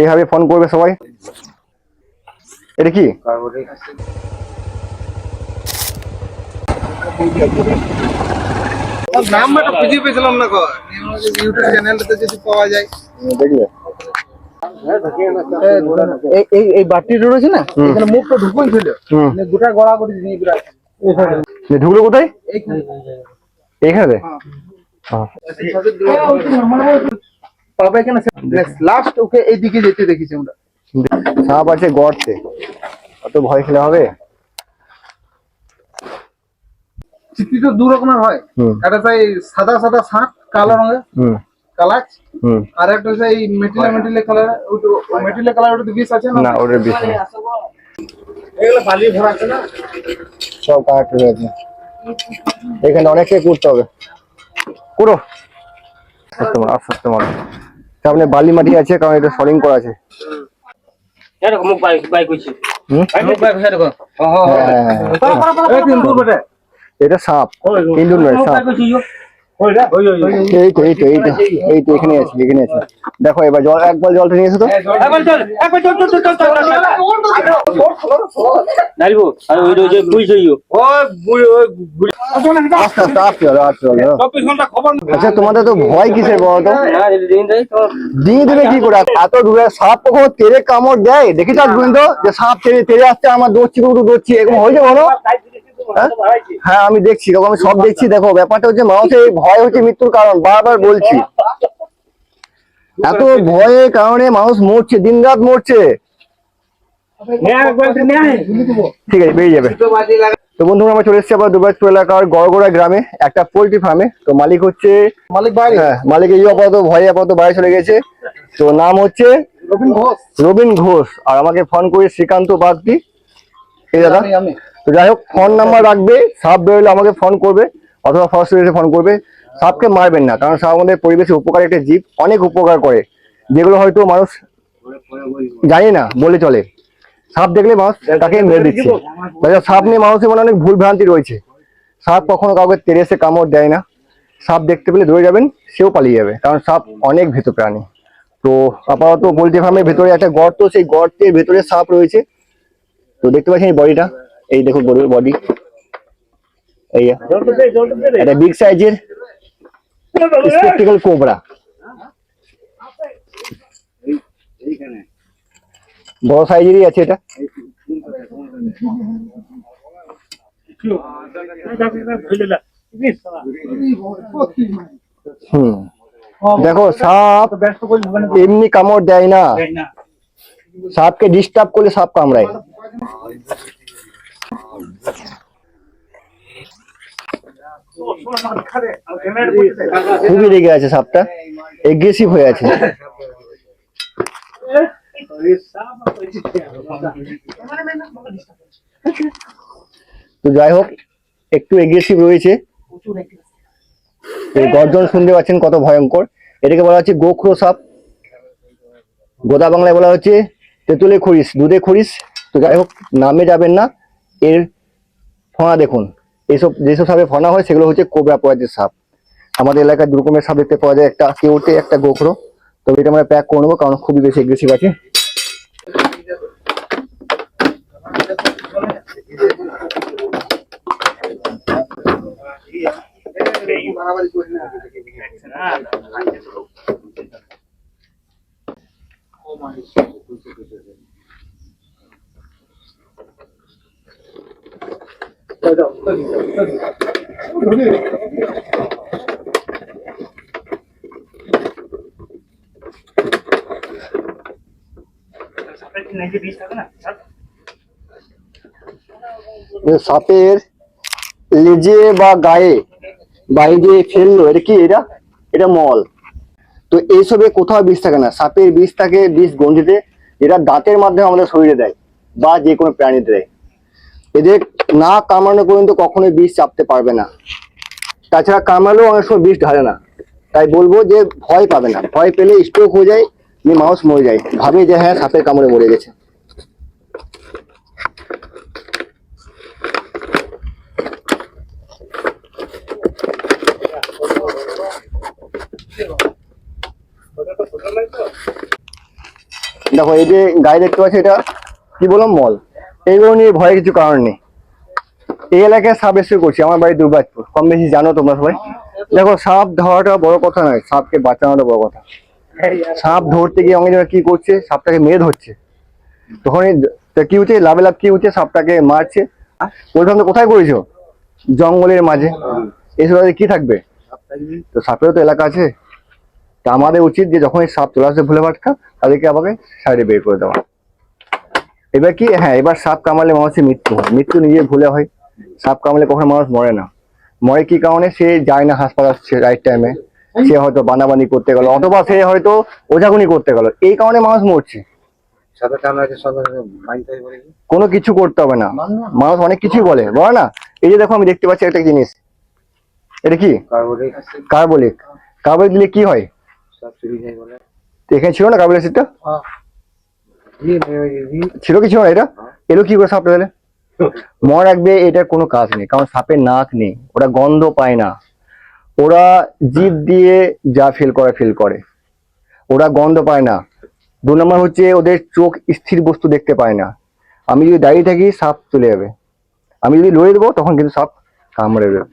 এইভাবে ফোন করবে সবাই? এটা কি? নাম্বারটা খুঁজে পেয়েছিলাম না কো ইউটিউব চ্যানেলটাতে যদি পাওয়া যায়। দেখলে। এই এই এই বাটিটা রয়েছে না? এখানে মুখটা ঢুকুই ছিল। মানে গোটা গড়া করে দিয়ে বিরাট ঢুকলো কোথায়? এইখানে। এইখানে? হ্যাঁ, পাবে লাস্ট ওকে এইদিকে যেতে দেখেছি আমরা। সাপ আছে গর্তে। অত ভয় খেলে হবে? চিত্রি তো দু রকমের হয়। একটা চাই সাদা সাদা শাঁখ কালো রঙের। কালাচ। আর একটা হচ্ছে এই মেটিলে মেটিলে কালার। মেটিলে কালার ওটা বিষ আছে না? না ওটার বিষয় এগুলো বালি ভরা আছে না? সব কানেক্ট হয়ে এখানে অনেককে করতে হবে। করো আস্তে আস্তে আস্তে মারো। সামনে বালি মাটি আছে কারণ এটা সলিং করা আছে? হ্যাঁ, এটা সাপ ইন্দুর নয় সাপ। এই তো এই তো এই তো এই তো এখানে আছে এখানে আছে দেখো এবার জল একবার জলটা নিয়ে এসো তো ইয়ো আচ্ছা তোমাদের তো ভয় কিসের বলো তো হ্যাঁ দেয় তো দেবে কি করে এত দূরে সাপ কখনো তেরে কামড় দেয় দেখি গোবিন্দ যে সাপ তেরে তেরে আসছে আমার দৌড়ছি দৌড়ছি এরকম হয়েছে বলো হ্যাঁ? হ্যাঁ আমি দেখছি কাকু আমি সব দেখছি দেখো ব্যাপারটা হচ্ছে মানুষের ভয় হচ্ছে মৃত্যুর কারণ বারবার বলছি। এত ভয়ের কারণে মানুষ মরছে দিন রাত মরছে ঠিক আছে বেরিয়ে যাবে। তো বন্ধুরা আমরা চলে এসেছি আবার দুবাইপুর এলাকার গড়গড়া গ্রামে একটা পোল্ট্রি ফার্মে। তো মালিক হচ্ছে মালিক বাইরে হ্যাঁ মালিক এই আপাতত ভয়ে আপাতত বাইরে চলে গেছে। তো নাম হচ্ছে রবীন ঘোষ। রবীন ঘোষ। আর আমাকে ফোন করে শ্রীকান্ত বাগদি। এই দাদা। আমি আমি। তো যাই হোক ফোন নাম্বার রাখবে, সাপ বেরোলে আমাকে ফোন করবে, অথবা ফার্স্ট ফোন করবে। সাপকে মারবেন না, কারণ সাপ আমাদের পরিবেশে উপকার একটা জীব, অনেক উপকার করে। যেগুলো হয়তো মানুষ জানি না, বলে চলে। সাপ দেখলে মানুষ তাকে মেরে দিচ্ছে। সাপ নিয়ে মানুষের মনে অনেক ভুল ভ্রান্তি রয়েছে। সাপ কখনো কাউকে তেরে এসে কামড় দেয় না। সাপ দেখতে পেলে দৌড়ে যাবেন, সেও পালিয়ে যাবে, কারণ সাপ অনেক ভেতর প্রাণী। তো আপাতত পোল্ট্রি ফার্মের ভেতরে একটা গর্ত, সেই গর্তের ভেতরে সাপ রয়েছে। তো দেখতে পাচ্ছেন এই বডিটা এই দেখো গরুর বডি। একটা বিগ সাইজের স্পেকটিক্যাল কোবরা বড় সাইজেরই আছে এটা। হুম। দেখো, সাপ এমনি কামড় দেয় না। সাপকে ডিস্টার্ব করলে সাপ কামড়ায়। খুবই রেগে আছে সাপটা। এগ্রেসিভ হয়ে আছে। তো যাই হোক, একটু এগ্রেসিভ রয়েছে। গর্জন শুনতে পাচ্ছেন কত ভয়ঙ্কর। এটাকে বলা হচ্ছে গোখরো সাপ। গোদা বাংলায় বলা হচ্ছে তেঁতুলে খরিস দুধে খরিস। তো যাই হোক, নামে যাবেন না। এর ফনা দেখুন। এইসব, যেসব সাপে ফনা হয়, সেগুলো হচ্ছে কোবরা প্রজাতির সাপ। আমাদের এলাকায় দু রকমের সাপ দেখতে পাওয়া যায়, একটা কেউটে, একটা গোখরো। তবে এটা আমরা প্যাক করে নেব, কারণ খুবই বেশি এগ্রেসিভ আছে। সাপের লেজে বা গায়ে বাইরে ফেলল, এটা কি এটা? এটা মল। তো এইসবে কোথাও বিষ থাকে না। সাপের বিষ থাকে, বিষ গন্ধিতে যেটা দাঁতের মাধ্যমে আমাদের শরীরে দেয় বা যে কোনো প্রাণীতে দেয়। এদের না কামড়ানো পর্যন্ত কখনোই বিষ চাপতে পারবে না। তাছাড়া কামড়ালেও অনেক সময় বিষ ঢালে না। তাই বলব যে ভয় পাবে না। ভয় পেলে স্ট্রোক হয়ে যায় নিয়ে মানুষ মরে যায়। ভাবে যে হ্যাঁ সাপের কামড়ে মরে গেছে। দেখো, এই যে গায়ে দেখতে পাচ্ছি, এটা কি বললাম, মল? এইগুলো নিয়ে ভয়ের কিছু কারণ নেই। এই এলাকায় সাপ এসে করছি, আমার বাড়ি দুর্গাপুর। কম বেশি জানো তোমরা সবাই? দেখো, সাপ ধরাটা বড় কথা নয়, সাপকে বাঁচানোটা বড় কথা। সাপ ধরতে গিয়ে অনেক কি করছে, সাপটাকে মেয়ে ধরছে। তখনই কি হচ্ছে, লাভে লাভ কি হচ্ছে, সাপটাকে মারছে। বলছিলাম তো কোথায় করেছ জঙ্গলের মাঝে। এসব কি থাকবে? তো সাপেরও তো এলাকা আছে। তা আমাদের উচিত যে যখন সাপ চলে আসে ভুলে ভাটকা, তাদেরকে আমাকে সাইডে বের করে দেওয়া। এবার কি? হ্যাঁ এবার সাপ কামড়ালে মানুষের মৃত্যু হয়। মৃত্যু নিজে ভুলে হয়। সাপ কামড়ালে কখনো মানুষ মরে না। মরে কি কারণে? সে যায় না হাসপাতাল রাইট টাইমে সে হয়তো বানাবানি করতে গেল অথবা সে হয়তো ওঝাগুনি করতে গেল। এই কারণে মানুষ মরছে? কোনো কিছু করতে হবে না। মানুষ অনেক কিছুই বলে। বলে না? এই যে দেখো আমি দেখতে পাচ্ছি একটা জিনিস। এটা কি? কার্বলিক কার্বলিক দিলে কি হয়? এখানে ছিল না কার্বলিক জি ছিল কিছু এটা? এলো কি করে সাপটা দিলে মনে রাখবে এটার কোনো কাজ নেই, কারণ সাপের নাক নেই, ওরা গন্ধ পায় না। ওরা জিভ দিয়ে যা ফিল করে ফিল করে। ওরা গন্ধ পায় না। দু নম্বর হচ্ছে ওদের চোখ স্থির বস্তু দেখতে পায় না। আমি যদি দাঁড়িয়ে থাকি, সাপ চলে যাবে। আমি যদি লড়ে দেবো, তখন কিন্তু সাপ কামড়ে দেবে।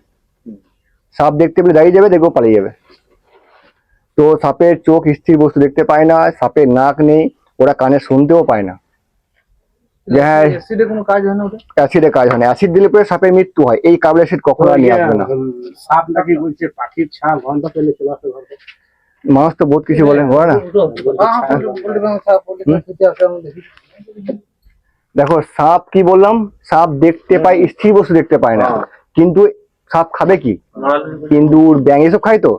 সাপ দেখতে পেলে দাঁড়িয়ে যাবে, দেখব পালিয়ে যাবে। তো সাপের চোখ স্থির বস্তু দেখতে পায় না, সাপের নাক নেই ওরা কানে শুনতেও পায় না। যে হ্যাঁ অ্যাসিডে কোনো কাজ হয় না ওটা অ্যাসিডে কাজ হয় না। অ্যাসিড দিলে পরে সাপের মৃত্যু হয়। এই কাবল অ্যাসিড কখনো নিয়ে আসবে না। সাপ নাকি বলছে পাখির ছাপ গন্ধ পেলে চলে আসে ঘরে মানুষ তো বহুত কিছু বলে না? দেখো সাপ কি বললাম? সাপ দেখতে পায় স্থির বস্তু দেখতে পায় না। কিন্তু সাপ খাবে কি? ইন্দুর ব্যাং এসব খায় তো?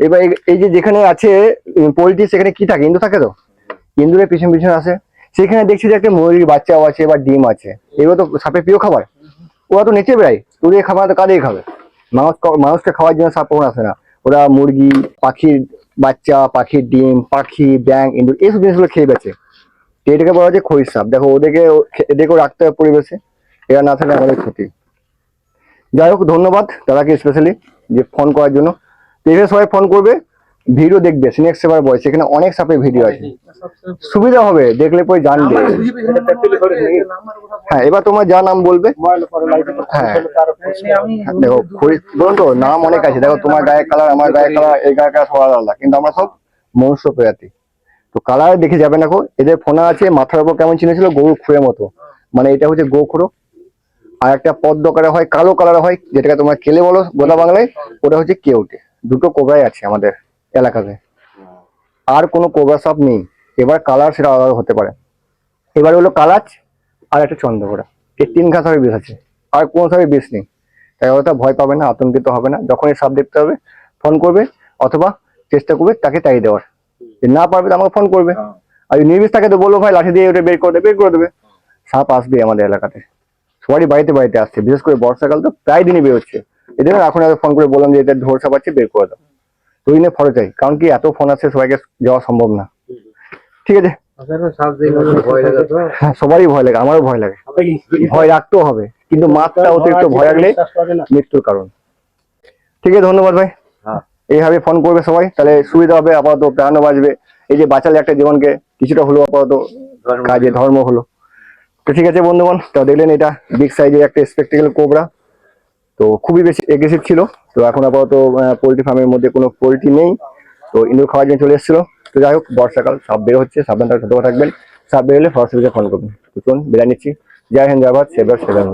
এবার এই- এই যে যেখানে আছে পোলট্রি সেখানে কি থাকে? ইন্দুর থাকে তো? ইন্দুরের পিছন পিছন আসে সেখানে দেখছি যে একটা ময়ূরীর বাচ্চাও আছে বা ডিম আছে। এগুলো তো সাপের প্রিয় খাবার। ওরা তো নিচে বেড়ায়। তোদের খাবার তো কাদের খাবে? মানুষ মানুষকে খাওয়ার জন্য সাপ কখন আসে না। ওরা মুরগি, পাখির বাচ্চা, পাখির ডিম, পাখি ব্যাং ইন্দুর এইসব জিনিসগুলো খেয়ে বেছে এটাকে বলা হচ্ছে খড়ির সাপ। দেখো, ওদেরকে এদেরকেও রাখতে হবে পরিবেশে। এরা না থাকলে আমাদের ক্ষতি। যাই হোক, ধন্যবাদ দাদাকে স্পেশালি যে ফোন করার জন্য। তো সবাই ফোন করবে। ভিডিও দেখবে সিনেক্স সেবার বয়স এখানে অনেক সাপের ভিডিও আছে। সুবিধা হবে দেখলে পরে জানবে। হ্যাঁ এবার তোমার যা নাম বলবে। হ্যাঁ। হ্যাঁ, দেখো বলুন তো নাম অনেক আছে। দেখো তোমার গায়ের কালার আমার গায়ের কালার এই গায়ের কালার সবার আলাদা। কিন্তু আমরা সব মনুষ্য প্রজাতি। তো কালার দেখে যাবে না গো এদের ফোনা আছে মাথার উপর কেমন চিনেছিল গরু খুঁড়ের মতো। মানে এটা হচ্ছে গোখুরো আর একটা পদ্ম কালার হয় কালো কালার হয় যেটাকে তোমরা কেলে বলো গোদা বাংলায় ওটা হচ্ছে কেউটে। দুটো কোবরাই আছে আমাদের। এলাকাতে। আর কোনো কোবরা সাপ নেই। এবার কালার সেটা আলাদা হতে পারে। এবার হলো কালাচ আর একটা চন্দ্রকোড়া এই তিন ঘাস সাপের বিষ আছে। আর কোনো সাপের বিষ নেই। তাই ওটা ভয় পাবে না আতঙ্কিত হবে না। যখনই সাপ দেখতে হবে ফোন করবে অথবা চেষ্টা করবে তাকে তাই দেওয়ার। যে না পারবে তো আমাকে ফোন করবে। আর যদি নির্বিষ থাকে তো বলব ভাই লাঠি দিয়ে ওটা বের করে দেবে বের করে দেবে। সাপ আসবে আমাদের এলাকাতে। সবারই বাড়িতে বাড়িতে আসছে। বিশেষ করে বর্ষাকাল তো প্রায় দিনই বেরোচ্ছে। এই জন্য এখন ফোন করে বললাম যে এটা ঢোর সাপ আছে বের করে দাও। নিয়ে ফটো চাই কারণ কি এত ফোন আসছে সবাইকে যাওয়া সম্ভব না। ঠিক আছে? সাপ দেখে ভয় লাগে তো? হ্যাঁ সবারই ভয় লাগে আমারও ভয় লাগে। ভয় রাখতেও হবে কিন্তু মাত্রা অতিরিক্ত ভয় রাখলে মৃত্যুর কারণ। ঠিক আছে ধন্যবাদ ভাই। হ্যাঁ। এইভাবে ফোন করবে সবাই তাহলে সুবিধা হবে আপাতত প্রাণও বাঁচবে। এই যে বাঁচালে একটা জীবনকে কিছুটা হলো আপাতত কাজে ধর্ম হলো। তো ঠিক আছে বন্ধুগণ তো দেখলেন এটা বিগ সাইজের একটা স্পেকটিক্যাল কোবরা তো খুবই বেশি এগ্রেসিভ ছিল। তো এখন আপাতত পোলট্রি ফার্মের মধ্যে কোনো পোলট্রি নেই। তো ইন্দুর খাওয়ার জন্য চলে এসেছিল। তো যাই হোক, বর্ষাকাল, সাপ বের হচ্ছে সাবধানটা সতর্ক থাকবেন। সাপ বেরোলে ফরেস্ট ফোন করবেন। চলুন, বিদায় নিচ্ছি। জয় হিন্দ, জয় ভারত, সেবার সেবার